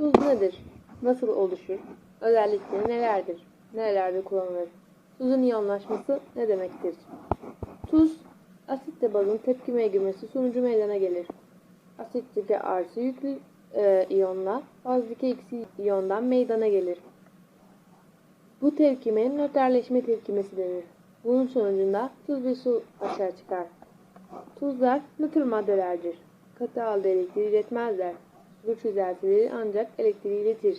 Tuz nedir? Nasıl oluşur? Özellikleri nelerdir? Nerelerde kullanılır? Tuzun iyonlaşması ne demektir? Tuz, asitle bazın tepkimeye girmesi sonucu meydana gelir. Asitteki artı yüklü e, iyonla bazdaki eksi iyondan meydana gelir. Bu tepkimeye nötrleşme tepkimesi denir. Bunun sonucunda tuz ve su aşağı çıkar. Tuzlar nötr maddelerdir. Katı halde elektriği iletmezler. Sulu çözeltileri ancak elektriği iletir.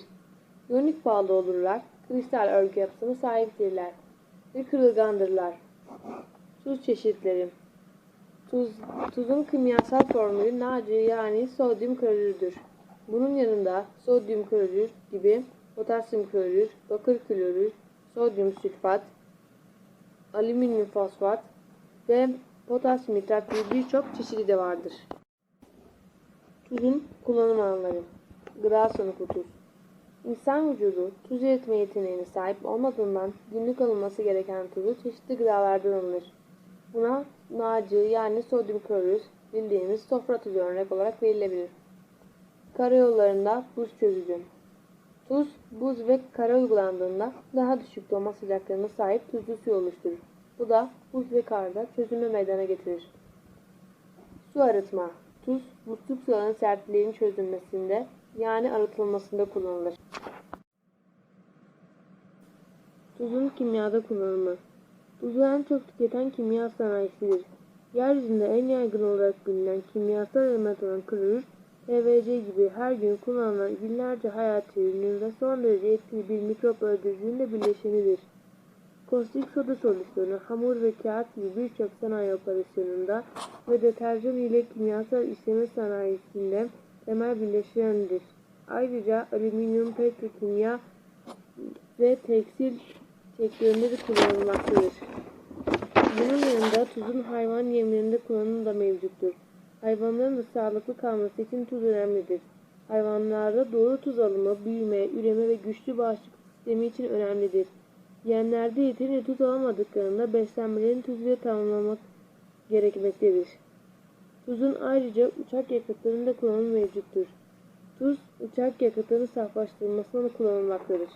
İyonik bağlı olurlar, kristal örgü yapısına sahiptirler ve kırılgandırlar. Tuz çeşitleri Tuz, tuzun kimyasal formülü Naci yani sodyum klorürdür. Bunun yanında sodyum klorür gibi potasyum klorür, bakır klorür, sodyum sülfat, alüminyum fosfat ve potasyum nitrat gibi birçok çeşidi de vardır. Tuzun kullanım alanları Gıda sınıfı tuz İnsan vücudu tuz üretme yeteneğine sahip olmadığından günlük alınması gereken tuzu çeşitli gıdalardan alınır. Buna nacı yani sodyum klorür bildiğimiz sofra tuzu örnek olarak verilebilir. Karayollarında buz çözücü. Tuz, buz ve kara uygulandığında daha düşük dolma sıcaklığına sahip tuzlu su oluşturur. Bu da buz ve karda çözülme meydana getirir. Su arıtma. Tuz, musluk sularının sertliğinin çözülmesinde yani arıtılmasında kullanılır. Tuzun kimyada kullanımı. Tuzu en çok tüketen kimya sanayisidir. Yeryüzünde en yaygın olarak bilinen kimyasal element olan klorür, PVC gibi her gün kullanılan binlerce hayati ürünün ve son derece etkili bir mikrop öldürücünün de bileşenidir. Kostik soda solüsyonu, hamur ve kağıt gibi birçok sanayi operasyonunda ve deterjan ile kimyasal işleme sanayisinde temel bileşendir. Ayrıca alüminyum, petrokimya ve tekstil sektöründe de kullanılmaktadır. Bunun yanında tuzun hayvan yemlerinde kullanımı da mevcuttur. Hayvanların da sağlıklı kalması için tuz önemlidir. Hayvanlarda doğru tuz alımı, büyüme, üreme ve güçlü bağışıklık sistemi için önemlidir. Yemlerde yeterince tuz alamadıklarında beslenmelerini tuz ile tamamlamak gerekmektedir. Tuzun ayrıca uçak yakıtlarında kullanımı mevcuttur. Tuz, uçak yakıtlarının saflaştırılmasına kullanılmaktadır.